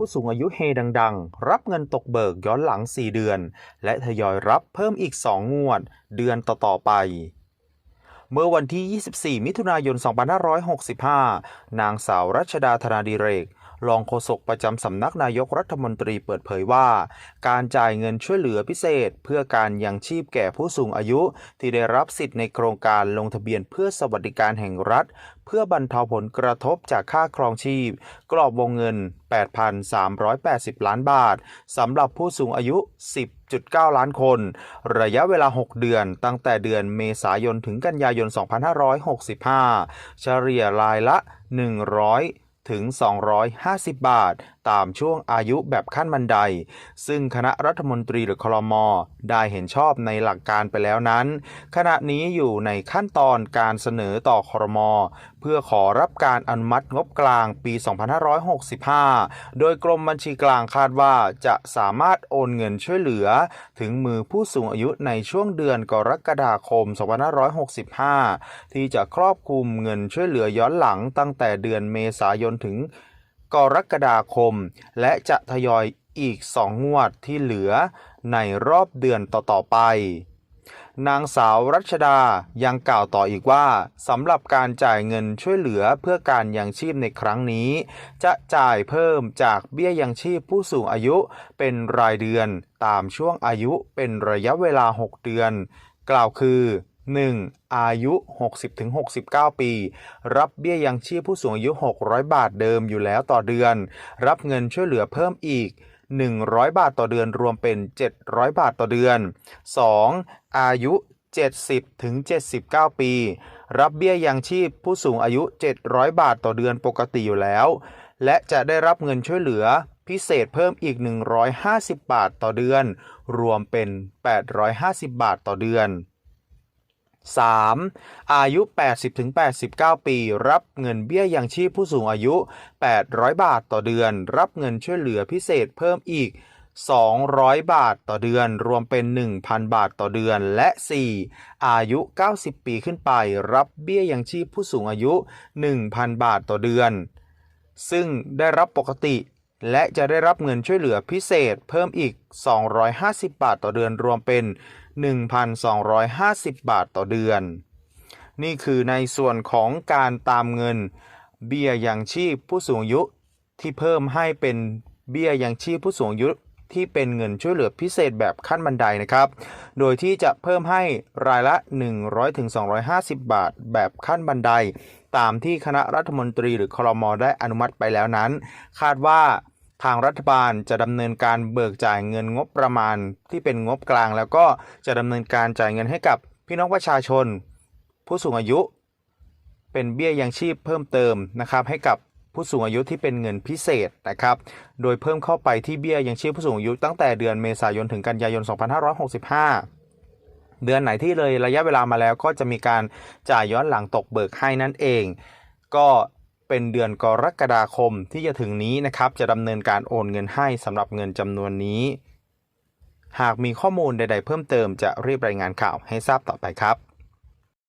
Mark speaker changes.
Speaker 1: ผู้สูงอายุเฮดังๆ รับเงินตกเบิกย้อนหลัง 4 เดือน และทยอยรับเพิ่มอีก 2 งวด เดือนต่อๆไปเมื่อวันที่ 24 มิถุนายน 2565 นางสาวรัชดาธนาดิเรก รองโฆษกประจำสำนักนายกรัฐมนตรีเปิดเผยว่า การจ่ายเงินช่วยเหลือพิเศษ เพื่อการยังชีพแก่ผู้สูงอายุ ที่ได้รับสิทธิ์ในโครงการลงทะเบียนเพื่อสวัสดิการแห่งรัฐ เพื่อบรรเทาผลกระทบจากค่าครองชีพ กรอบวงเงิน 8,380 ล้านบาทสำหรับผู้สูงอายุ 10.9ล้านคน ระยะเวลา 6 เดือน ตั้งแต่เดือนเมษายนถึงกันยายน 2565 เฉลี่ยรายละ 100 ถึง 250 บาท ตามช่วงอายุแบบขั้นบันได ซึ่งคณะรัฐมนตรีหรือคลมได้เห็นชอบในหลักการไปแล้วนั้น ขณะนี้อยู่ในขั้นตอนการเสนอต่อครมเพื่อขอรับการอนุมัติงบกลางปี 2565 โดยกรมบัญชีกลางคาดว่าจะสามารถโอนเงินช่วยเหลือ ถึงมือผู้สูงอายุในช่วงเดือนกรกฎาคม 2565 ที่จะครอบคลุมเงินช่วยเหลือย้อนหลังตั้งแต่เดือนเมษายนถึง กรกฎาคม และจะทยอยอีก 2 งวดที่เหลือในรอบเดือนต่อ ๆ ไป นางสาวรัชดายังกล่าวต่ออีกว่าสำหรับการจ่ายเงินช่วยเหลือเพื่อการยังชีพในครั้งนี้ จะจ่ายเพิ่มจากเบี้ยยังชีพผู้สูงอายุเป็นรายเดือนตามช่วงอายุเป็นระยะเวลา 6 เดือน กล่าวคือ 1. อายุ 60-69 ปี รับเบี้ยยังชีพผู้สูงอายุ 600 บาทเดิมอยู่แล้วต่อเดือน รับเงินช่วยเหลือเพิ่มอีก 100 บาทต่อเดือนรวมเป็น 700 บาทต่อเดือน 2. อายุ 70-79 ปี รับเบี้ยยังชีพผู้สูงอายุ 700 บาทต่อเดือนปกติอยู่แล้ว และจะได้รับเงินช่วยเหลือพิเศษเพิ่มอีก 150 บาทต่อเดือน รวมเป็น 850 บาทต่อเดือน 3. อายุ 80-89 ปี รับเงินเบี้ยยังชีพผู้สูงอายุ 800 บาทต่อเดือน รับเงินช่วยเหลือพิเศษเพิ่มอีก 200 บาทต่อเดือน รวมเป็น 1,000 บาทต่อเดือน และ 4. อายุ 90 ปีขึ้นไป รับเบี้ยยังชีพผู้สูงอายุ 1,000 บาทต่อเดือน ซึ่งได้รับปกติและจะได้รับเงินช่วยเหลือพิเศษเพิ่มอีก 250 บาทต่อเดือนรวมเป็น 1,250 บาทต่อเดือน นี่คือในส่วนของการตามเงินเบี้ยยังชีพผู้สูงอายุที่เพิ่มให้เป็นเบี้ยยังชีพผู้สูงอายุที่เป็นเงินช่วยเหลือพิเศษแบบขั้นบันไดนะครับ โดยที่จะเพิ่มให้รายละ 100-250 บาทแบบขั้นบันได ตามที่คณะรัฐมนตรีหรือครมได้อนุมัติไปแล้วนั้น คาดว่า ทางรัฐบาลจะดำเนินการเบิกจ่ายเงินงบประมาณที่เป็นงบกลาง แล้วก็จะดำเนินการจ่ายเงินให้กับพี่น้องประชาชน ผู้สูงอายุ เป็นเบี้ยยังชีพเพิ่มเติมนะครับ ให้กับผู้สูงอายุที่เป็นเงินพิเศษนะครับ โดยเพิ่มเข้าไปที่เบี้ยยังชีพผู้สูงอายุตั้งแต่เดือนเมษายนถึงกันยายน 2565 เดือนไหนที่เลยระยะเวลามาแล้วก็จะมีการจ่ายย้อนหลังตกเบิกให้นั่นเอง ก็ เป็นเดือนกรกฎาคมที่จะถึงนี้นะครับ จะดำเนินการโอนเงินให้สำหรับเงินจำนวนนี้ หากมีข้อมูลใด ๆ เพิ่มเติมจะรีบรายงานข่าวให้ทราบต่อไปครับ